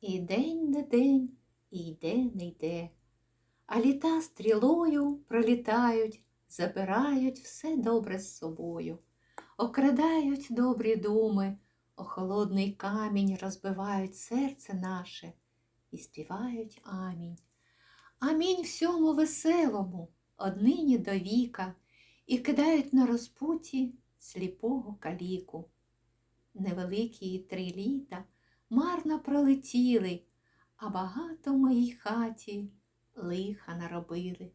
І день не день, і йде не йде. А літа стрілою пролітають, забирають все добре з собою, окрадають добрі думи, о холодний камінь розбивають серце наше і співають амінь. Амінь всьому веселому, однині до віка, і кидають на розпуті сліпого каліку. Невеликі три літа марно пролетіли, а багато в моїй хаті лиха наробили.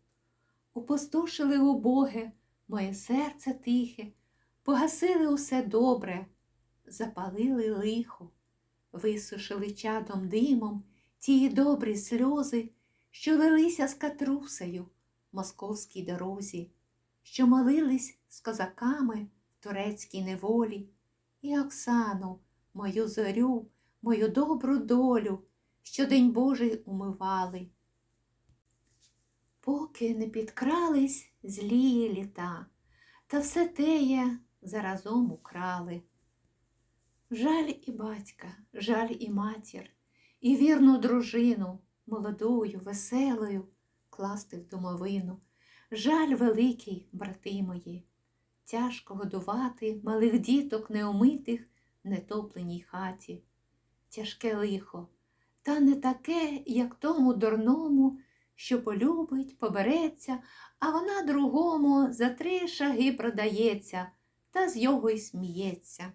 Упустошили убоге моє серце тихе, погасили усе добре, запалили лихо, висушили чадом димом ті добрі сльози, що лилися з катрусею в московській дорозі, що молились з козаками в турецькій неволі, і Оксану, мою зорю, мою добру долю, що день Божий умивали. Поки не підкрались злі літа, та все теє заразом украли. Жаль і батька, жаль і матір, і вірну дружину, молодою, веселою, класти в домовину. Жаль великий, брати мої, тяжко годувати малих діток неомитих в нетопленій хаті. Тяжке лихо, та не таке, як тому дурному, що полюбить, побереться, а вона другому за три шаги продається, та з його й сміється.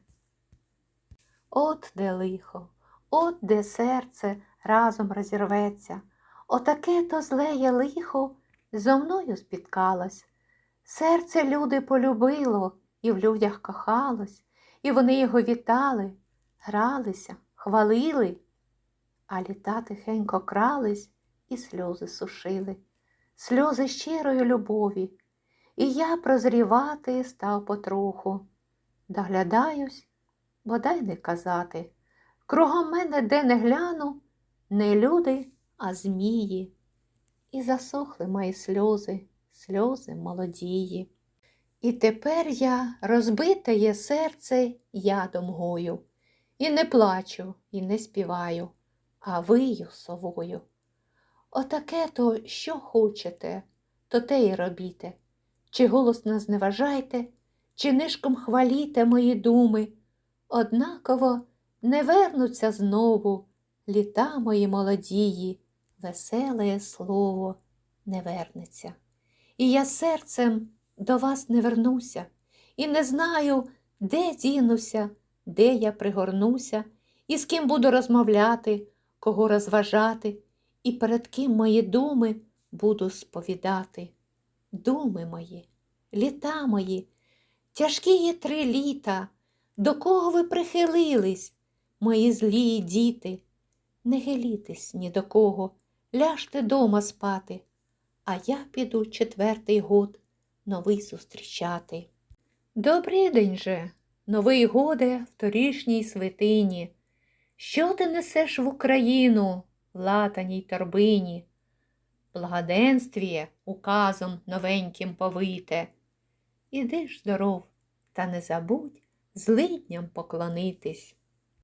От де лихо, от де серце разом розірветься, отаке то злеє лихо зо мною спіткалось. Серце люди полюбило і в людях кохалось, і вони його вітали, гралися, хвалили, а літа тихенько крались і сльози сушили, сльози щирої любові, і я прозрівати став потроху. Доглядаюсь, бодай не казати. Кругом мене де не гляну, не люди, а змії. І засохли мої сльози, сльози молодії. І тепер я розбите є серце ядом гою, і не плачу, і не співаю, а вию совою. Отаке то, що хочете, то те й робіте, чи голосно зневажайте, чи нишком хваліте мої думи, однаково не вернуться знову літа мої молодії, веселе слово не вернеться. І я серцем до вас не вернуся, і не знаю, де дінуся, де я пригорнуся, і з ким буду розмовляти, кого розважати, і перед ким мої думи буду сповідати. Думи мої, літа мої, тяжкі є три літа, до кого ви прихилились, мої злії діти, не гелітесь ні до кого, ляжте дома спати, а я піду четвертий год новий зустрічати. Добрий день же, новий годе в торішній святині. Що ти несеш в Україну в латаній торбині? Благоденствіє указом новеньким повите. Іди ж здоров, та не забудь злидням поклонитись.